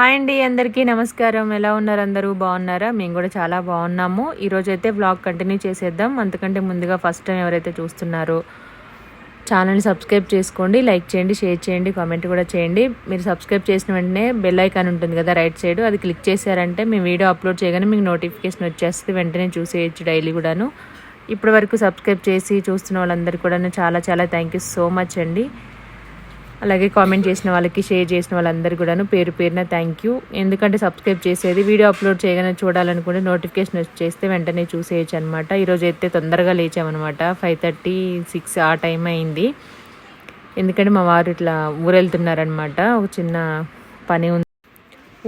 Hi అండి అందరికీ నమస్కారం. ఎలా ఉన్నారు అందరూ? బాగున్నారా? మేము కూడా చాలా బాగున్నాము. ఈరోజు అయితే వ్లాగ్ కంటిన్యూ చేసేద్దాం. అంతకంటే ముందుగా ఫస్ట్ టైం ఎవరైతే చూస్తున్నారో ఛానల్ని సబ్స్క్రైబ్ చేసుకోండి లైక్ చేయండి షేర్ చేయండి కామెంట్ కూడా చేయండి. మీరు సబ్స్క్రైబ్ చేసిన వెంటనే బెల్ ఐకాన్ ఉంటుంది కదా రైట్ సైడ్ అది క్లిక్ చేశారంటే మేము వీడియో అప్లోడ్ చేయగానే మీకు నోటిఫికేషన్ వచ్చేస్తుంది. వెంటనే చూసేయచ్చు డైలీ కూడాను. ఇప్పటి వరకు సబ్స్క్రైబ్ చేసి చూస్తున్న వాళ్ళందరికీ కూడా చాలా చాలా థ్యాంక్ యూ సో మచ్ అండి. అలాగే కామెంట్ చేసిన వాళ్ళకి షేర్ చేసిన వాళ్ళందరికీ కూడాను పేరు పేరున థ్యాంక్ యూ ఎందుకంటే సబ్స్క్రైబ్ చేసేది వీడియో అప్లోడ్ చేయగానే చూడాలనుకుంటే నోటిఫికేషన్ వచ్చేస్తే వెంటనే చూసేయచ్చు అనమాట ఈరోజు అయితే తొందరగా లేచామన్నమాట. ఫైవ్ థర్టీ సిక్స్ ఆ టైం అయింది. ఎందుకంటే మా వారు ఇట్లా ఊరెళ్తున్నారనమాట ఒక చిన్న పని ఉంది.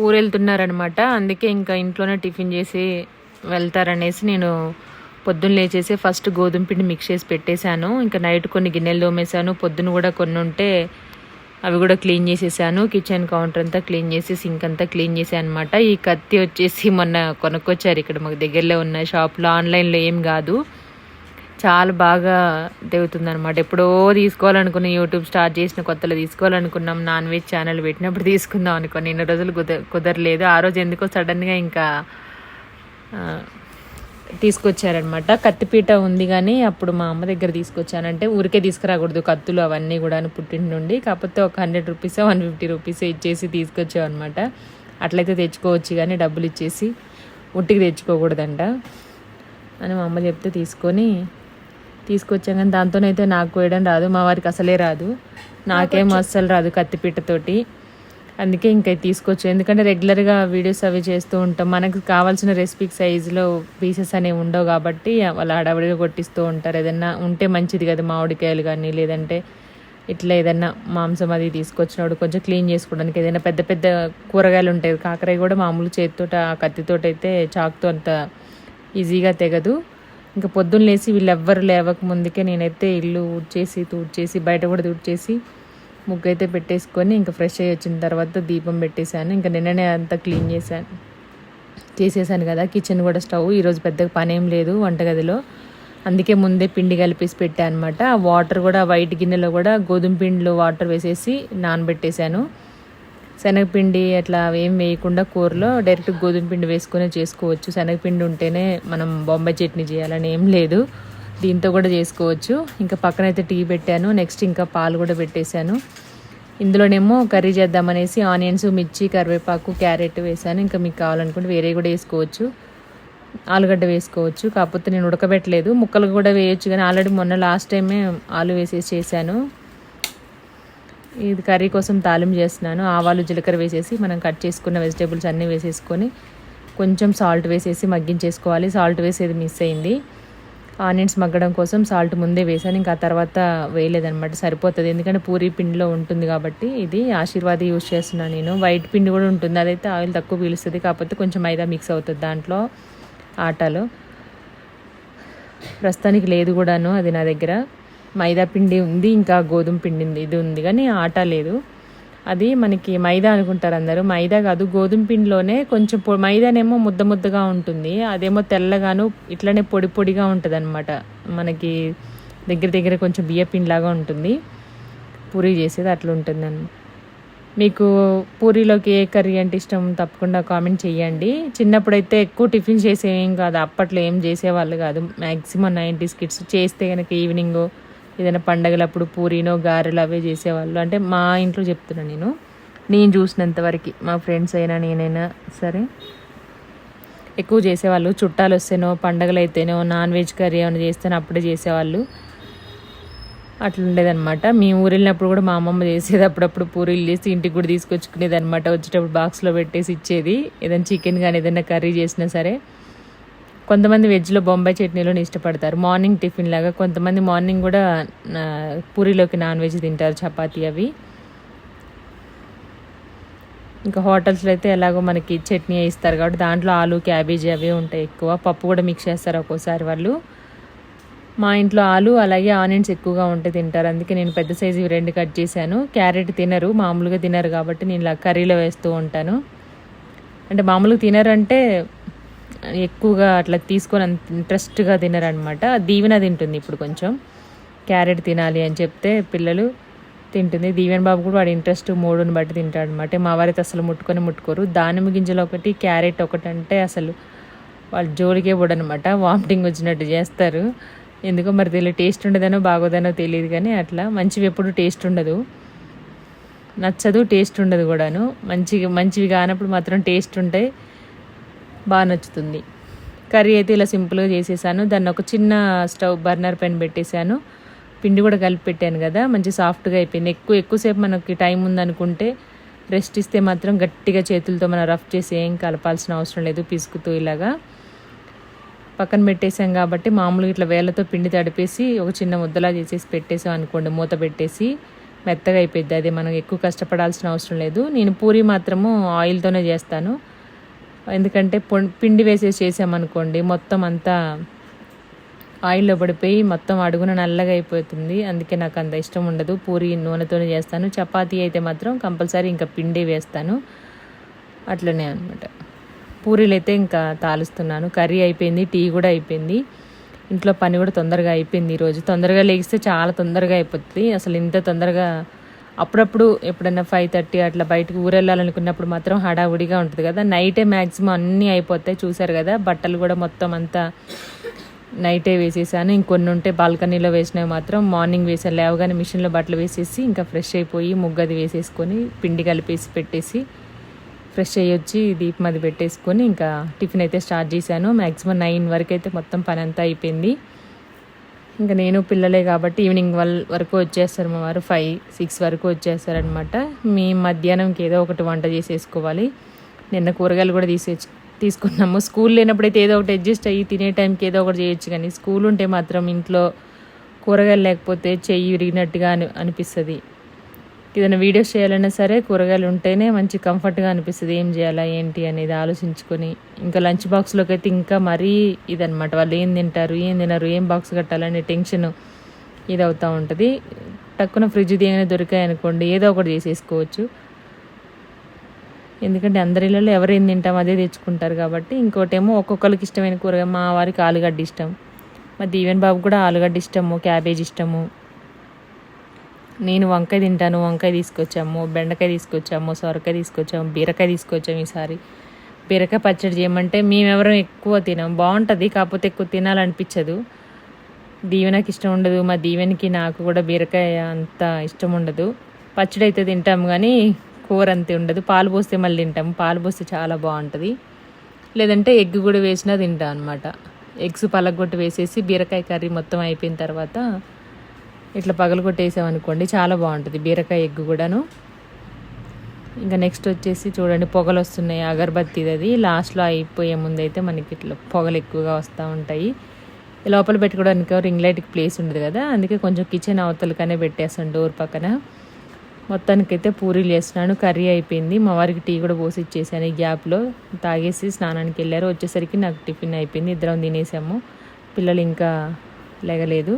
ఊరెళ్తున్నారనమాట అందుకే ఇంకా ఇంట్లోనే టిఫిన్ చేసి వెళ్తారనేసి నేను పొద్దున్న లేచేసి ఫస్ట్ గోధుమ పిండి మిక్స్ చేసి పెట్టేశాను. ఇంకా నైట్ కొన్ని గిన్నెలు తోమేశాను. పొద్దున కూడా కొన్ని ఉంటే అవి కూడా క్లీన్ చేసేసాను. కిచెన్ కౌంటర్ అంతా క్లీన్ చేసి సింక్ అంతా క్లీన్ చేసాను అనమాట ఈ కత్తి వచ్చేసి మొన్న కొనుక్కొచ్చారు. ఇక్కడ మాకు దగ్గరలో ఉన్న షాప్లో ఆన్లైన్లో ఏం కాదు. చాలా బాగా తెగుతుంది అనమాట ఎప్పుడో తీసుకోవాలనుకున్న యూట్యూబ్ స్టార్ట్ చేసిన కొత్తలో తీసుకోవాలనుకున్నాం. నాన్ వెజ్ ఛానల్ పెట్టినప్పుడు తీసుకుందాం అనుకో నిన్న రోజులు కుద కుదరలేదు. ఆ రోజు ఎందుకో సడన్గా ఇంకా తీసుకొచ్చారనమాట. కత్తిపీట ఉంది కానీ అప్పుడు మా అమ్మ దగ్గర తీసుకొచ్చానంటే ఊరికే తీసుకురాకూడదు కత్తులు అవన్నీ కూడా పుట్టింటి నుండి. కాకపోతే ఒక hundred rupees one fifty rupees ఇచ్చేసి తీసుకొచ్చామన్నమాట అట్లయితే తెచ్చుకోవచ్చు కానీ డబ్బులు ఇచ్చేసి ఉట్టికి తెచ్చుకోకూడదంట. అని మా అమ్మ చెప్తే తీసుకొని తీసుకొచ్చాం కానీ దాంతోనైతే నాకు కోయడం రాదు మా వారికి అసలే రాదు. నాకేం అస్సలు రాదు కత్తిపీటతోటి. అందుకే ఇంకా తీసుకోవచ్చు ఎందుకంటే రెగ్యులర్గా వీడియోస్ అవి చేస్తూ ఉంటాం. మనకు కావాల్సిన రెసిపీ సైజులో పీసెస్ అనేవి ఉండవు కాబట్టి వాళ్ళు హడావిడిగా కొట్టిస్తూ ఉంటారు. ఏదన్నా ఉంటే మంచిది కదా మామిడికాయలు కానీ లేదంటే ఇట్లా ఏదన్నా మాంసం అది తీసుకొచ్చినప్పుడు కొంచెం క్లీన్ చేసుకోవడానికి ఏదైనా పెద్ద పెద్ద కూరగాయలు ఉంటాయి. కాకరాయ కూడా మామూలు చేతితోట ఆ కత్తితోటి అయితే చాకుతో అంత ఈజీగా తెగదు. ఇంకా పొద్దున్న వీళ్ళు వీళ్ళెవ్వరు లేవక ముందుకే నేనైతే ఇల్లు ఊడ్చేసి తూడ్చేసి బయట కూడా తూడ్చేసి ముగ్గు అయితే పెట్టేసుకొని ఇంకా ఫ్రెష్ అయ్యి వచ్చిన తర్వాత దీపం పెట్టేశాను. ఇంకా నిన్ననే అంతా క్లీన్ చేశాను. చేసేసాను కదా కిచెన్ కూడా స్టవ్. ఈరోజు పెద్దగా పని ఏం లేదు వంటగదిలో. అందుకే ముందే పిండి కలిపేసి పెట్టాను అనమాట ఆ వాటర్ కూడా వైట్ గిన్నెలో కూడా గోధుమ పిండిలో వాటర్ వేసేసి నానబెట్టేశాను. శనగపిండి అట్లా ఏం వేయకుండా కూరలో డైరెక్ట్ గోధుమ పిండి వేసుకునే చేసుకోవచ్చు. శనగపిండి ఉంటేనే మనం బొంబాయి చట్నీ చేయాలని ఏం లేదు. దీంతో కూడా చేసుకోవచ్చు. ఇంకా పక్కనైతే టీ పెట్టాను. నెక్స్ట్ ఇంకా పాలు కూడా పెట్టేశాను. ఇందులోనేమో కర్రీ చేద్దామనేసి ఆనియన్స్ మిర్చి కరివేపాకు క్యారెట్ వేసాను ఇంకా మీకు కావాలనుకుంటే వేరే కూడా వేసుకోవచ్చు. ఆలుగడ్డ వేసుకోవచ్చు. కాకపోతే నేను ఉడకబెట్టలేదు. ముక్కలు కూడా వేయొచ్చు కానీ ఆల్రెడీ మొన్న లాస్ట్ టైమే ఆలు వేసేసి చేశాను. ఇది కర్రీ కోసం తాలింపు చేస్తున్నాను. ఆవాలు జీలకర్ర వేసేసి మనం కట్ చేసుకున్న వెజిటేబుల్స్ అన్నీ వేసేసుకొని కొంచెం సాల్ట్ వేసేసి మగ్గించేసుకోవాలి. సాల్ట్ వేసేది మిస్ అయింది. ఆనియన్స్ మగ్గడం కోసం సాల్ట్ ముందే వేసాను ఇంకా తర్వాత వేయలేదనమాట సరిపోతుంది. ఎందుకంటే పూరి పిండిలో ఉంటుంది కాబట్టి ఇది ఆశీర్వాద యూజ్ చేస్తున్నాను నేను. వైట్ పిండి కూడా ఉంటుంది. అదైతే ఆయిల్ తక్కువ పీలుస్తుంది. కాకపోతే కొంచెం మైదా మిక్స్ అవుతుంది దాంట్లో ఆటలో. ప్రస్తుతానికి లేదు కూడాను అది నా దగ్గర. మైదా పిండి ఉంది ఇంకా గోధుమ పిండి ఉంది. ఇది ఉంది కానీ ఆట లేదు. అది మనకి మైదా అనుకుంటారు అందరూ. మైదా కాదు గోధుమ పిండిలోనే కొంచెం పొ మైదానేమో ముద్ద ముద్దగా ఉంటుంది. అదేమో తెల్లగాను ఇట్లనే పొడి పొడిగా ఉంటుంది అనమాట మనకి దగ్గర దగ్గర కొంచెం బియ్య పిండిలాగా ఉంటుంది. పూరి చేసేది అట్లా ఉంటుంది మీకు పూరీలోకి ఏ కర్రీ అంటే ఇష్టం తప్పకుండా కామెంట్ చేయండి చిన్నప్పుడైతే ఎక్కువ టిఫిన్ చేసేవేం కాదు అప్పట్లో ఏం చేసేవాళ్ళు కాదు. మ్యాక్సిమం నైంటీస్ కిడ్స్ చేస్తే కనుక ఈవినింగ్ ఏదైనా పండగలప్పుడు పూరీనో గారెలు అవే చేసేవాళ్ళు. అంటే మా ఇంట్లో చెప్తున్నా నేను. నేను చూసినంత వరకు మా ఫ్రెండ్స్ అయినా నేనైనా సరే ఎక్కువ చేసేవాళ్ళు. చుట్టాలు వస్తేనో పండగలు అయితేనో నాన్ వెజ్ కర్రీ ఏమైనా చేస్తేనో అప్పుడే చేసేవాళ్ళు. అట్లా ఉండేదన్నమాట. మేము ఊరు వెళ్ళినప్పుడు కూడా మా అమ్మమ్మ చేసేది అప్పుడప్పుడు పూరీలు చేసి ఇంటికి కూడా తీసుకొచ్చుకునేది అనమాట వచ్చేటప్పుడు బాక్స్లో పెట్టేసి ఇచ్చేది. ఏదైనా చికెన్ కానీ ఏదైనా కర్రీ చేసినా సరే. కొంతమంది వెజ్లో బొంబాయి చట్నీలోనే ఇష్టపడతారు. మార్నింగ్ టిఫిన్ లాగా కొంతమంది మార్నింగ్ కూడా పూరిలోకి పూరీలోకి నాన్ వెజ్ తింటారు చపాతీ అవి. ఇంకా హోటల్స్లో అయితే ఎలాగో మనకి చట్నీ ఇస్తారు కాబట్టి దాంట్లో ఆలు క్యాబేజీ అవి ఉంటాయి ఎక్కువ. పప్పు కూడా మిక్స్ చేస్తారు ఒక్కోసారి వాళ్ళు. మా ఇంట్లో ఆలు అలాగే ఆనియన్స్ ఎక్కువగా ఉంటే తింటారు. అందుకే నేను పెద్ద సైజు ఇవి రెండు కట్ చేశాను. క్యారెట్ తినరు మామూలుగా తినరు కాబట్టి నేను ఇలా కర్రీలో వేస్తూ ఉంటాను. అంటే మామూలుగా తినరంటే ఎక్కువగా అట్లా తీసుకొని అంత ఇంట్రెస్ట్గా తినరనమాట దీవెన తింటుంది ఇప్పుడు కొంచెం. క్యారెట్ తినాలి అని చెప్తే పిల్లలు తింటుంది. దీవెన్ బాబు కూడా వాడి ఇంట్రెస్ట్ మూడుని బట్టి తింటాడు అనమాట మా వారైతే అసలు ముట్టుకొని ముట్టుకోరు. దానిమ్మ గింజలు ఒకటి క్యారెట్ ఒకటి అంటే అసలు వాళ్ళు జోలికే పోడనమాట వామిటింగ్ వచ్చినట్టు చేస్తారు. ఎందుకో మరి తెలియదు టేస్ట్ ఉండదనో బాగోదనో తెలియదు కానీ అట్లా మంచివి ఎప్పుడు టేస్ట్ ఉండదు. నచ్చదు టేస్ట్ ఉండదు కూడాను. మంచిగా మంచివి కానప్పుడు మాత్రం టేస్ట్ ఉంటాయి. బాగా నచ్చుతుంది. కర్రీ అయితే ఇలా సింపుల్గా చేసేసాను. దాన్ని ఒక చిన్న స్టవ్ బర్నర్ పైన పెట్టేశాను పిండి కూడా కలిపి పెట్టాను కదా మంచి సాఫ్ట్గా అయిపోయింది. ఎక్కువ ఎక్కువసేపు మనకి టైం ఉందనుకుంటే రెస్ట్ ఇస్తే మాత్రం గట్టిగా చేతులతో మనం రఫ్ చేసి ఏం కలపాల్సిన అవసరం లేదు పిసుకుతూ ఇలాగా. పక్కన పెట్టేసాం కాబట్టి మామూలుగా ఇట్లా వేళ్ళతో పిండి తడిపేసి ఒక చిన్న ముద్దలా చేసేసి పెట్టేసాం అనుకోండి మూత పెట్టేసి మెత్తగా అయిపోయింది అది మనం ఎక్కువ కష్టపడాల్సిన అవసరం లేదు. నేను పూరి మాత్రము ఆయిల్తోనే చేస్తాను. ఎందుకంటే పిండి వేసేసి చేసామనుకోండి మొత్తం అంతా ఆయిల్లో పడిపోయి మొత్తం అడుగున నల్లగా అయిపోతుంది. అందుకే నాకు అంత ఇష్టం ఉండదు. పూరి నూనెతోనే చేస్తాను. చపాతీ అయితే మాత్రం కంపల్సరీ ఇంకా పిండి వేస్తాను. అట్లనే అనమాట పూరీలు అయితే ఇంకా తాలుస్తున్నాను. కర్రీ అయిపోయింది టీ కూడా అయిపోయింది. ఇంట్లో పని కూడా తొందరగా అయిపోయింది ఈరోజు. తొందరగా లేగిస్తే చాలా తొందరగా అయిపోతుంది. అసలు ఇంత తొందరగా అప్పుడప్పుడు ఎప్పుడైనా ఫైవ్ థర్టీ అట్లా బయటకు ఊరెళ్ళాలనుకున్నప్పుడు మాత్రం హడావుడిగా ఉంటుంది కదా. నైటే మ్యాక్సిమం అన్నీ అయిపోతాయి చూసారు కదా. బట్టలు కూడా మొత్తం అంతా నైటే వేసేసాను. ఇంకొన్ని ఉంటే బాల్కనీలో వేసినవి మాత్రం మార్నింగ్ వేసాను. లేవగానే మిషన్లో బట్టలు వేసేసి ఇంకా ఫ్రెష్ అయిపోయి ముగ్గది వేసేసుకొని పిండి కలిపేసి పెట్టేసి ఫ్రెష్ అయ్యి వచ్చి దీపం అది పెట్టేసుకొని ఇంకా టిఫిన్ అయితే స్టార్ట్ చేశాను. మ్యాక్సిమం నైన్ వరకు అయితే మొత్తం పని అంతా అయిపోయింది. ఇంకా నేను పిల్లలే కాబట్టి ఈవినింగ్ వల్ వరకు వచ్చేస్తారు మా వారు. ఫైవ్ సిక్స్ వరకు వచ్చేస్తారనమాట మీ మధ్యాహ్నంకి ఏదో ఒకటి వంట చేసేసుకోవాలి. నిన్న కూరగాయలు కూడా తీసే తీసుకున్నాము. స్కూల్ లేనప్పుడైతే ఏదో ఒకటి అడ్జస్ట్ అయ్యి తినే టైంకి ఏదో ఒకటి చేయొచ్చు కానీ స్కూల్ ఉంటే మాత్రం ఇంట్లో కూరగాయలు లేకపోతే చెయ్యి విరిగినట్టుగా అని అనిపిస్తుంది. ఏదైనా వీడియోస్ చేయాలన్నా సరే కూరగాయలు ఉంటేనే మంచి కంఫర్ట్గా అనిపిస్తుంది. ఏం చేయాలా ఏంటి అనేది ఆలోచించుకొని ఇంకా లంచ్ బాక్స్లోకి అయితే ఇంకా మరీ ఇదనమాట వాళ్ళు ఏం తింటారు ఏం తినరు ఏం బాక్స్ కట్టాలనే టెన్షన్ ఇది అవుతూ ఉంటుంది. టక్కున ఫ్రిడ్జ్ ఏమైనా దొరికాయి అనుకోండి ఏదో ఒకటి చేసేసుకోవచ్చు. ఎందుకంటే అందరి ఇళ్ళలో ఎవరు ఏం తింటాం అదే తెచ్చుకుంటారు కాబట్టి ఇంకోటేమో ఒక్కొక్కరికి ఇష్టమైన కూరగాయ. మా వారికి ఆలుగడ్డ ఇష్టం. మా దీవెన్ బాబు కూడా ఆలుగడ్డ ఇష్టము క్యాబేజ్ ఇష్టము. నేను వంకాయ తింటాను వంకాయ తీసుకొచ్చాము బెండకాయ తీసుకొచ్చాము సొరకాయ తీసుకొచ్చాము బీరకాయ తీసుకొచ్చాము ఈసారి. బీరకాయ పచ్చడి చేయమంటే మేమెవరం ఎక్కువ తినాం. బాగుంటుంది కాకపోతే ఎక్కువ తినాలనిపించదు. దీవెనకి ఇష్టం ఉండదు మా దీవెనకి నాకు కూడా బీరకాయ అంత ఇష్టం ఉండదు. పచ్చడి అయితే తింటాం కానీ కూర అంతే ఉండదు. పాలు పోస్తే మళ్ళీ తింటాం పాలు పోస్తే చాలా బాగుంటుంది లేదంటే ఎగ్ కూడా వేసినా తింటాం అనమాట ఎగ్స్ పలగొట్టి వేసేసి బీరకాయ కర్రీ మొత్తం అయిపోయిన తర్వాత ఇట్లా పగలు కొట్టేసామనుకోండి చాలా బాగుంటుంది. బీరకాయ ఎగ్గు కూడాను. ఇంకా నెక్స్ట్ వచ్చేసి చూడండి పొగలు వస్తున్నాయి అగరబత్తిది అది లాస్ట్లో అయిపోయే ముందు అయితే మనకి ఇట్లా పొగలు ఎక్కువగా వస్తూ ఉంటాయి. లోపల పెట్టుకోవడానికి రింగ్ లైట్కి ప్లేస్ ఉండదు కదా. అందుకే కొంచెం కిచెన్ అవతలకనే పెట్టేస్తాను డోర్ పక్కన. మొత్తానికైతే పూరీలు చేస్తున్నాను కర్రీ అయిపోయింది. మా వారికి టీ కూడా పోసి ఇచ్చేసాను ఈ గ్యాప్లో తాగేసి స్నానానికి వెళ్ళారు. వచ్చేసరికి నాకు టిఫిన్ అయిపోయింది ఇద్దరం తినేసాము. పిల్లలు ఇంకా లేగలేదు.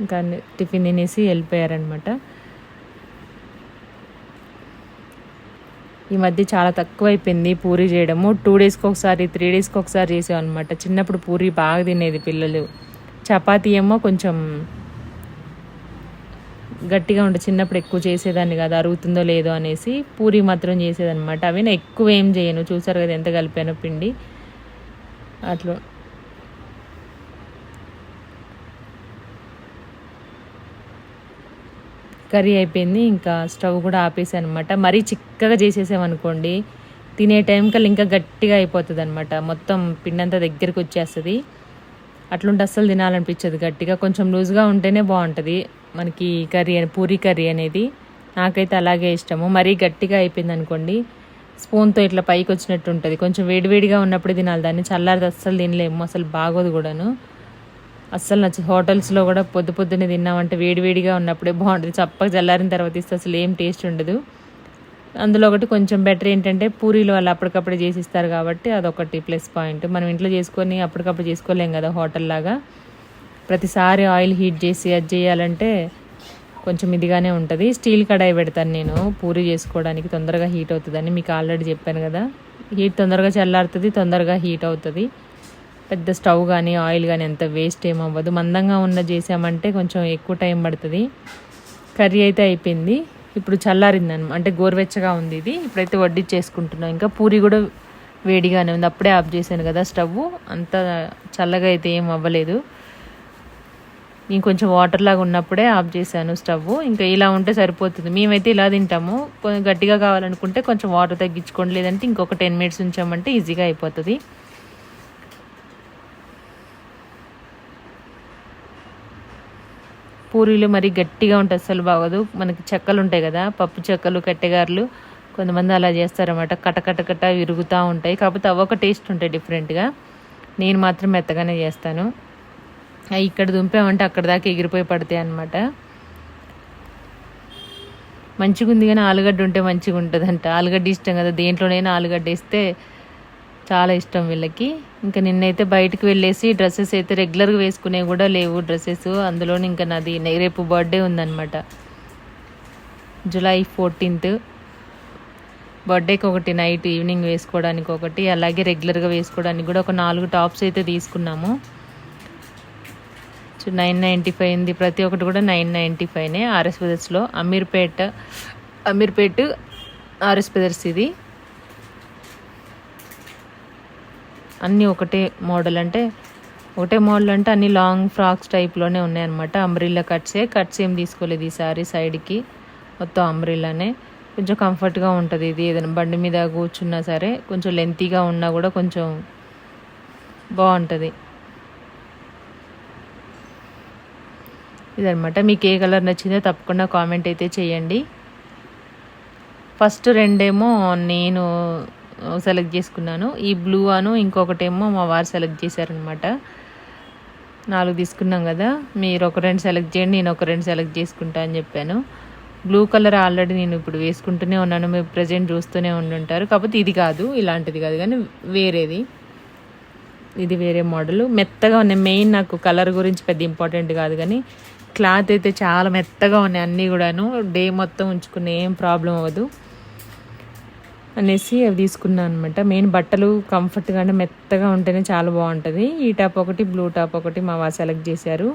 ఇంకా టిఫిన్ తినేసి వెళ్ళిపోయారనమాట ఈ మధ్య చాలా తక్కువ అయిపోయింది పూరి చేయడము. టూ డేస్కి ఒకసారి త్రీ డేస్కి ఒకసారి చేసామన్నమాట చిన్నప్పుడు పూరి బాగా తినేది పిల్లలు. చపాతీ ఏమో కొంచెం గట్టిగా ఉంటే చిన్నప్పుడు ఎక్కువ చేసేదాన్ని కదా అరుగుతుందో లేదో అనేసి పూరి మాత్రం చేసేదన్నమాట. అవి నేను ఎక్కువ ఏం చేయను. చూసారు కదా ఎంత కలిపాను పిండి. అట్లా కర్రీ అయిపోయింది. ఇంకా స్టవ్ కూడా ఆపేసాను అనమాట మరీ చిక్కగా చేసేసామనుకోండి తినే టైం కల్లా ఇంకా గట్టిగా అయిపోతుంది అనమాట మొత్తం పిండంతా అంతా దగ్గరికి వచ్చేస్తుంది. అట్లుంటే అస్సలు తినాలనిపించదు గట్టిగా. కొంచెం లూజ్గా ఉంటేనే బాగుంటుంది మనకి కర్రీ అని పూరి కర్రీ అనేది. నాకైతే అలాగే ఇష్టము. మరీ గట్టిగా అయిపోయింది అనుకోండి స్పూన్తో ఇట్లా పైకి వచ్చినట్టు ఉంటుంది కొంచెం వేడివేడిగా ఉన్నప్పుడు తినాలి. దాన్ని చల్లారిది అస్సలు తినలేము. అసలు బాగోదు కూడాను. అస్సలు నచ్చదు. హోటల్స్లో కూడా పొద్దు పొద్దున్నే తిన్నామంటే వేడివేడిగా ఉన్నప్పుడే బాగుంటుంది. చప్పగా చల్లారిన తర్వాత ఇస్తే అసలు ఏం టేస్ట్ ఉండదు. అందులో ఒకటి కొంచెం బెటర్ ఏంటంటే పూరీలు వాళ్ళు అప్పటికప్పుడు చేసిస్తారు కాబట్టి అదొకటి ప్లస్ పాయింట్. మనం ఇంట్లో చేసుకొని అప్పటికప్పుడు చేసుకోలేం కదా హోటల్ లాగా. ప్రతిసారి ఆయిల్ హీట్ చేసి అది చేయాలంటే కొంచెం ఇదిగానే ఉంటుంది. స్టీల్ కడాయి పెడతాను నేను. పూరి చేసుకోవడానికి తొందరగా హీట్ అవుతుందని మీకు ఆల్రెడీ చెప్పాను కదా. హీట్ తొందరగా చల్లారుతుంది తొందరగా హీట్ అవుతుంది. పెద్ద స్టవ్ కానీ ఆయిల్ కానీ ఎంత వేస్ట్ ఏమవ్వదు మందంగా ఉన్న చేసామంటే కొంచెం ఎక్కువ టైం పడుతుంది. కర్రీ అయితే అయిపోయింది. ఇప్పుడు చల్లారింది అనమాట అంటే గోరువెచ్చగా ఉంది ఇది. ఇప్పుడైతే వడ్డిచ్చేసుకుంటున్నాం. ఇంకా పూరి కూడా వేడిగానే ఉంది. అప్పుడే ఆఫ్ చేశాను కదా స్టవ్. అంత చల్లగా అయితే ఏం అవ్వలేదు. ఇంకొంచెం వాటర్ లాగా ఉన్నప్పుడే ఆఫ్ చేశాను స్టవ్. ఇంకా ఇలా ఉంటే సరిపోతుంది. మేమైతే ఇలా తింటాము. కొంచెం గట్టిగా కావాలనుకుంటే కొంచెం వాటర్ తగ్గించుకోండి. లేదంటే ఇంకొక టెన్ మినిట్స్ ఉంచామంటే ఈజీగా అయిపోతుంది. పూరీలు మరి గట్టిగా ఉంటాయి అసలు బాగోదు. మనకి చెక్కలు ఉంటాయి కదా పప్పు చెక్కలు కట్టెగారులు కొంతమంది అలా చేస్తారన్నమాట. కటకటకట విరుగుతూ ఉంటాయి. కాకపోతే అవి ఒక టేస్ట్ ఉంటాయి డిఫరెంట్గా. నేను మాత్రం మెత్తగానే చేస్తాను. అవి ఇక్కడ దుంపామంటే అక్కడ దాకా ఎగిరిపోయి పడతాయి అనమాట మంచిగా ఉంది కానీ ఆలుగడ్డ ఉంటే మంచిగా ఉంటుంది అంట ఆలుగడ్డ ఇష్టం కదా దేంట్లోనైనా ఆలుగడ్డ వేస్తే చాలా ఇష్టం వీళ్ళకి. ఇంకా నిన్నైతే బయటకు వెళ్ళేసి డ్రెస్సెస్ అయితే రెగ్యులర్గా వేసుకునే కూడా లేవు డ్రెస్సెస్. అందులో ఇంకా నాది రేపు బర్త్డే ఉందన్నమాట. July fourteenth. బర్త్డేకి ఒకటి నైట్ ఈవినింగ్ వేసుకోవడానికి ఒకటి అలాగే రెగ్యులర్గా వేసుకోవడానికి కూడా ఒక నాలుగు టాప్స్ అయితే తీసుకున్నాము. నైన్ నైంటీ ఫైవ్ ఉంది. ప్రతి ఒక్కటి కూడా నైన్ నైంటీ ఫైవ్నే ఆర్ఎస్ బ్రదర్స్లో అమీర్పేట అమీర్పేట్ ఆర్ఎస్ బ్రదర్స్ ఇది. అన్నీ ఒకటే మోడల్ అంటే ఒకటే మోడల్ అంటే అన్ని లాంగ్ ఫ్రాక్స్ టైప్లోనే ఉన్నాయన్నమాట. అంబ్రిల్లా కట్సే కట్స్ ఏం తీసుకోలేదు ఈ సారీ సైడ్కి మొత్తం అంబ్రిల్లానే కొంచెం కంఫర్ట్గా ఉంటుంది ఇది. ఏదైనా బండి మీద కూర్చున్నా సరే కొంచెం లెంతీగా ఉన్నా కూడా కొంచెం బాగుంటుంది. ఇదనమాట మీకు ఏ కలర్ నచ్చిందో తప్పకుండా కామెంట్ అయితే చేయండి. ఫస్ట్ రెండేమో నేను సెలెక్ట్ చేసుకున్నాను. ఈ బ్లూ అను ఇంకొకటేమో మా వారు సెలెక్ట్ చేశారనమాట నాలుగు తీసుకున్నాం కదా. మీరు ఒక రెండు సెలెక్ట్ చేయండి నేను ఒక రెండు సెలెక్ట్ చేసుకుంటా అని చెప్పాను. బ్లూ కలర్ ఆల్రెడీ నేను ఇప్పుడు వేసుకుంటూనే ఉన్నాను. మీరు ప్రజెంట్ చూస్తూనే ఉండుంటారు. కాకపోతే ఇది కాదు ఇలాంటిది కాదు. కానీ వేరేది. ఇది వేరే మోడల్. మెత్తగా ఉన్నాయి. మెయిన్ నాకు కలర్ గురించి పెద్ద ఇంపార్టెంట్ కాదు కానీ క్లాత్ అయితే చాలా మెత్తగా ఉన్నాయి అన్నీ కూడాను. డే మొత్తం ఉంచుకునే ఏం ప్రాబ్లం అవ్వదు. అనేసి అవి తీసుకున్నాను అనమాట మెయిన్ బట్టలు కంఫర్ట్గానే మెత్తగా ఉంటేనే చాలా బాగుంటుంది. ఈ టాప్ ఒకటి బ్లూ టాప్ ఒకటి మా వారు సెలెక్ట్ చేశారు.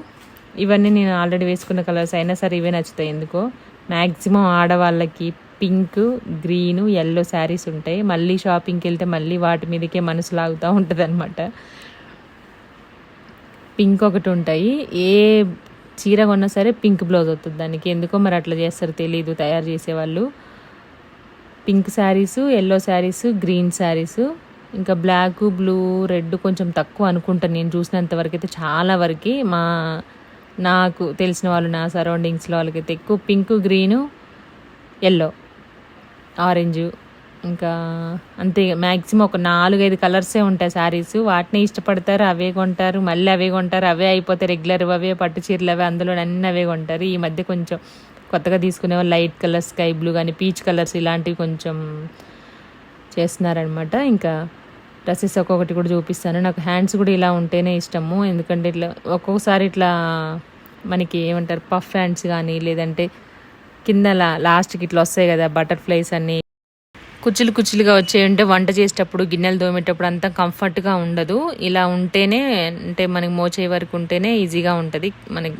ఇవన్నీ నేను ఆల్రెడీ వేసుకున్న కలర్స్ అయినా సరే ఇవే నచ్చుతాయి ఎందుకో. మ్యాక్సిమం ఆడవాళ్ళకి పింక్ గ్రీను ఎల్లో శారీస్ ఉంటాయి. మళ్ళీ షాపింగ్కి వెళ్తే మళ్ళీ వాటి మీదకే మనసు లాగుతూ ఉంటుంది అనమాట పింక్ ఒకటి ఉంటాయి. ఏ చీర కొన్నా సరే పింక్ బ్లౌజ్ అవుతుంది దానికి. ఎందుకో మరి అట్లా చేస్తారు తెలీదు తయారు చేసేవాళ్ళు. Pink saris yellow saris green saris. ఇంకా బ్లాక్ బ్లూ రెడ్ కొంచెం తక్కువ అనుకుంటాను. నేను చూసినంత వరకు అయితే చాలా వరకు మా నాకు తెలిసిన వాళ్ళు నా సరౌండింగ్స్లో వాళ్ళకైతే ఎక్కువ పింక్ గ్రీను ఎల్లో ఆరెంజ్ ఇంకా అంతే మ్యాక్సిమం ఒక నాలుగైదు కలర్సే ఉంటాయి శారీస్. వాటిని ఇష్టపడతారు అవే కొంటారు. మళ్ళీ అవే కొంటారు అవే అయిపోతే రెగ్యులర్ అవే పట్టు చీరలు అవే అందులో అన్నీ అవే కొంటారు. ఈ మధ్య కొంచెం కొత్తగా తీసుకునే లైట్ కలర్ స్కై బ్లూ కానీ పీచ్ కలర్స్ ఇలాంటివి కొంచెం చేస్తున్నారనమాట. ఇంకా డ్రెస్సెస్ ఒక్కొక్కటి కూడా చూపిస్తాను. నాకు హ్యాండ్స్ కూడా ఇలా ఉంటేనే ఇష్టము. ఎందుకంటే ఇట్లా ఒక్కొక్కసారి ఇట్లా మనకి ఏమంటారు పఫ్ హ్యాండ్స్ కానీ లేదంటే కింద లాస్ట్కి ఇట్లా వస్తాయి కదా బటర్ఫ్లైస్ అన్నీ. కుచ్చులు కుచ్చులుగా వచ్చే ఉంటే వంట చేసేటప్పుడు గిన్నెలు తోమేటప్పుడు అంతా కంఫర్ట్గా ఉండదు. ఇలా ఉంటేనే అంటే మనకి మోచే వరకు ఉంటేనే ఈజీగా ఉంటుంది. మనకి